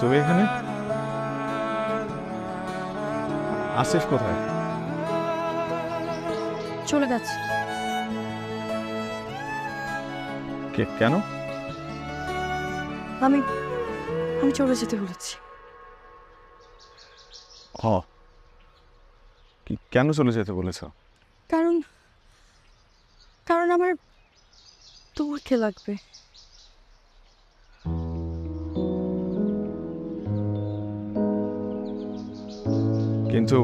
তুমি এখানে? আসিফ কোথায়? চলে গেছে কে কেন? আমি আমি চলে যেতে বলেছি। হ। কি কেন চলে যেতে বলেছ? কারণ কারণ আমার তোমাকে লাগবে। কিন্তু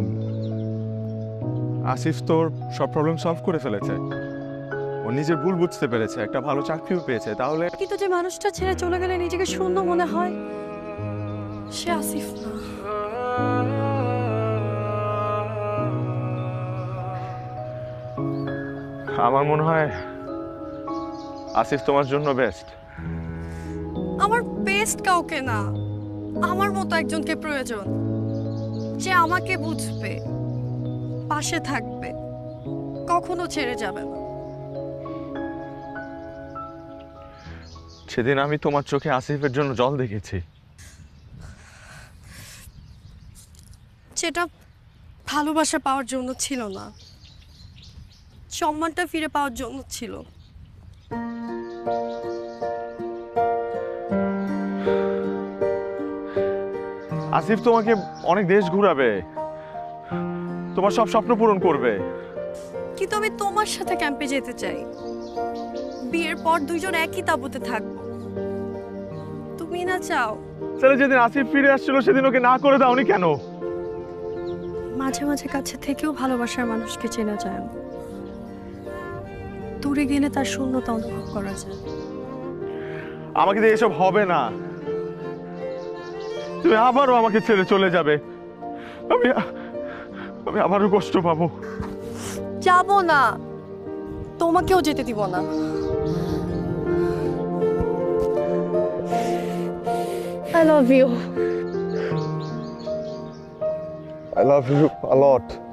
আসিফ তোর সব প্রবলেম সলভ করে ফেলেছে। ও নিজের ভুল বুঝতে পেরেছে একটা ভালো চাকরিও পেয়েছে তাহলে কিন্তু যে মানুষটা ছেড়ে চলে গেলে নিজেকে শূন্য মনে হয় সে আসিফ না। আমার মনে হয় আসিফ তোমার জন্য বেস্ট আমার বেস্ট কাউকে না আমার মতো একজনকে প্রয়োজন। যে আমাকে বুঝবে পাশে থাকবে কখনো ছেড়ে যাবে না। সেদিন আমি তোমার চোখে আসিফের জন্য জল দেখেছি। সেটা ভালোবাসা পাওয়ার জন্য ছিল না সম্মানটা ফিরে পাওয়ার জন্য ছিল। আসিফ তোমাকে অনেক দেশ ঘুরাবে। তোমার সব স্বপ্ন পূরণ করবে। কিন্তু আমি তোমার সাথে ক্যাম্পে যেতে চাই। বিয়ের পর দুইজন একই তাঁবুতে থাকব। তুমি না চাও। তাহলে যেদিন আসিফ ফিরে আসছিল সেদিন ওকে না করে দাওনি কেন? মাঝে মাঝে কাছে থেকেও ভালোবাসার মানুষকে চেনা যায় দূরে গেলে তার শূন্যতা অনুভব করা যায়। আমাকে দিয়ে এসব হবে না। তুমি আবারও আমাকে ছেড়ে চলে যাবে। আমি আমি আবারও কষ্ট পাবো। যাব না। তোমাকেও যেতে দিব না। I love you I love you a lot.